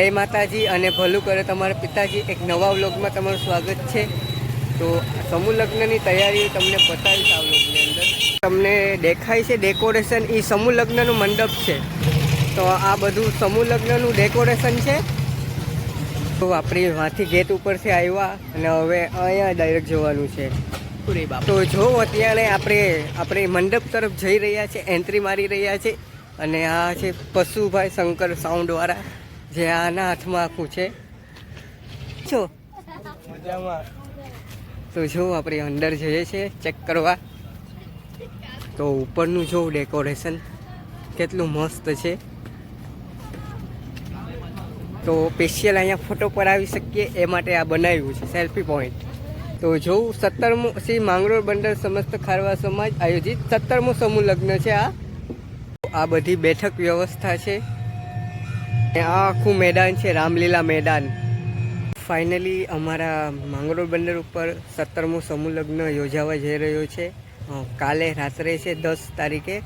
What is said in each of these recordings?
જય માતાજી અને ભલું કરે તમારા પિતાજી. એક નવા વ્લોગમાં તમારું સ્વાગત છે. તો સમૂહ લગ્નની તૈયારી તમને બતાવીશ આ વ્લોગની અંદર. તમને દેખાય છે ડેકોરેશન. એ સમૂહ લગ્નનું મંડપ છે. તો આ બધું સમૂહ લગ્નનું ડેકોરેશન છે. તો આપણે વાંથી ગેટ ઉપરથી આવ્યા અને હવે અહીંયા ડાયરેક્ટ જવાનું છે. તો જો અત્યારે આપણે આપણે મંડપ તરફ જઈ રહ્યા છે એન્ટ્રી મારી રહ્યા છે. અને આ છે પશુભાઈ શંકર સાઉન્ડવાળા જે આના હાથમાં આખું છે. છો તો જો આપણે અંદર જઈએ છીએ ચેક કરવા. તો ઉપરનું જો ડેકોરેશન કેટલું મસ્ત છે. તો સ્પેશિયલ અહીંયા ફોટો પડાવી શકીએ એ માટે આ બનાવ્યું છે સેલ્ફી પોઈન્ટ તો જોઉં સત્તરમું શ્રી માંગરોળ બંદર સમસ્ત ખારવા સમાજ આયોજિત સત્તરમું સમૂહ લગ્ન છે આ. આ બધી બેઠક વ્યવસ્થા છે. આ આખું મેદાન છે, રામલીલા મેદાન. ફાઇનલી અમારા માંગરોળ બંદર ઉપર સત્તરમું સમૂહ યોજાવા જઈ રહ્યો છે. કાલે રાત્રે છે, દસ તારીખે.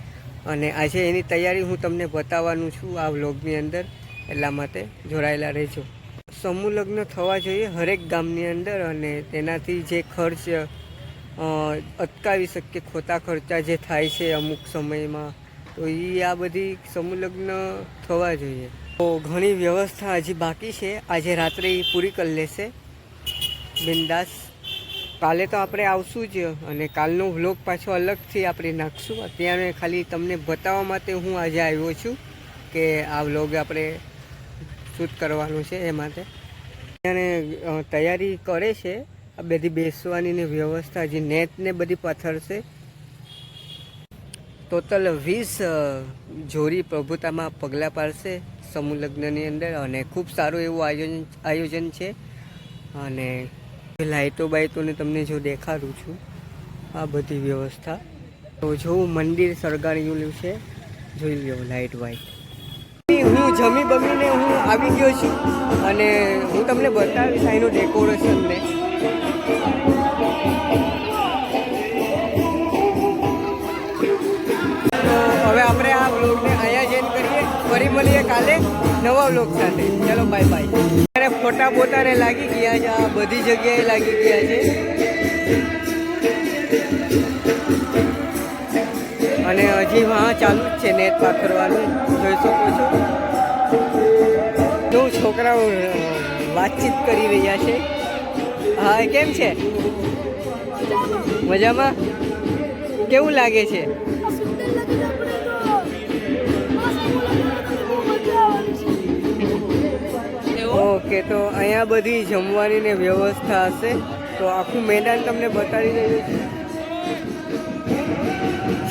અને આજે એની તૈયારી હું તમને બતાવવાનું છું આ વ્લોગની અંદર. એટલા માટે જોડાયેલા રહેજો. સમૂહ થવા જોઈએ હરેક ગામની અંદર અને તેનાથી જે ખર્ચ અટકાવી શકીએ, ખોટા ખર્ચા જે થાય છે અમુક સમયમાં, તો એ આ બધી સમૂહ થવા જોઈએ. તો ઘણી વ્યવસ્થા હજી બાકી છે. આજે રાત્રે એ પૂરી કરી લેશે. બિંદાસ. કાલે તો આપણે આવશું જ અને કાલનો વ્લોગ પાછો અલગથી આપણે નાખશું. અત્યારે ખાલી તમને બતાવવા માટે હું આજે આવ્યો છું કે આ વ્લોગ આપણે શૂટ કરવાનું છે એ માટે. અને તૈયારી કરે છે. આ બધી બેસવાની ને વ્યવસ્થા જે નેટ ને બધી પથ્થર છે ટોટલ વીસ જોરી પ્રભુતામાં પગલાં પાડશે સમૂહ લગ્નની અંદર અને ખૂબ સારું એવું આયોજન આયોજન છે. અને લાઇટો બાઇટોને તમને જો દેખાડું છું, આ બધી વ્યવસ્થા. તો જોવું મંદિર સળગાડેલું છે, જોઈ લ્યો લાઇટ વાઇટ હું જમી બમીને હું આવી ગયો છું અને હું તમને બતાવીશ અહીંનું ડેકોરેશન ફરી મળીએ કાલે નવા વ્લોગ સાથે. ચલો બાય બાય અત્યારે ફોટા બોટાને લાગી ગયા છે, આ બધી જગ્યાએ લાગી ગયા છે. અને હજી હા, ચાલુ જ છે નેટ પાથરવાનું. જોઈ શકો છો. તો છોકરાઓ વાતચીત કરી રહ્યા છે. હા, કેમ છે? મજામાં? કેવું લાગે છે? ઓકે તો અહીંયા બધી જમવાની ને વ્યવસ્થા હશે. તો આખું મેદાન તમને બતાવી રહ્યું છે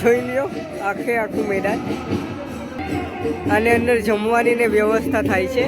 જોઈ લ્યો, આખે આખું મેદાન. અને અંદર જમવાની ને વ્યવસ્થા થાય છે.